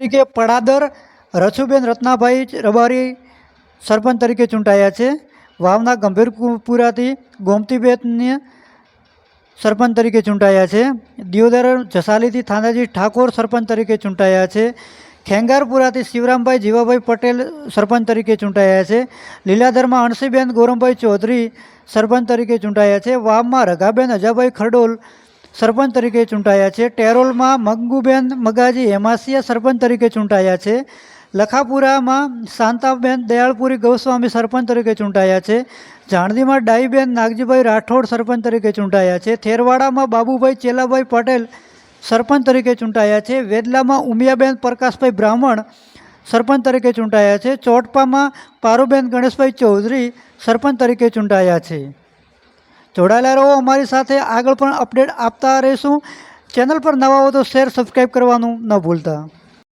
તરીકે પડાદર રછુબેન રત્નાભાઈ રબારી સરપંચ તરીકે ચૂંટાયા છે. વાવના ગંભીરપુરાથી ગોમતીબેનને સરપંચ તરીકે ચૂંટાયા છે. દિયોદર જસાલીથી થાનાજી ઠાકોર સરપંચ તરીકે ચૂંટાયા છે. ખેંગારપુરાથી શિવરામભાઈ જીવાભાઈ પટેલ સરપંચ તરીકે ચૂંટાયા છે. લીલાધરમાં અણસીબેન ગોરમભાઈ ચૌધરી સરપંચ તરીકે ચૂંટાયા છે. વાવમાં રઘાબેન અજાભાઈ ખરડોલ સરપંચ તરીકે ચૂંટાયા છે. ટેરોલમાં મંગુબેન મગાજી હેમાસિયા સરપંચ તરીકે ચૂંટાયા છે. લખાપુરામાં શાંતાબેન દયાળપુરી ગૌસ્વામી સરપંચ તરીકે ચૂંટાયા છે. જાણદીમાં ડાઈબેન નાગજીભાઈ રાઠોડ સરપંચ તરીકે ચૂંટાયા છે. થેરવાડામાં બાબુભાઈ ચેલાભાઈ પટેલ સરપંચ તરીકે ચૂંટાયા છે. વેદલામાં ઉમિયાબેન પ્રકાશભાઈ બ્રાહ્મણ સરપંચ તરીકે ચૂંટાયા છે. ચોટપામાં પારુબેન ગણેશભાઈ ચૌધરી સરપંચ તરીકે ચૂંટાયા છે. જોડાયેલા રહો. અમારી સાથે આગળ પણ અપડેટ આપતા રહીશું. ચેનલ પર નવા હો તો શેર સબસ્ક્રાઈબ કરવાનું ન ભૂલતા.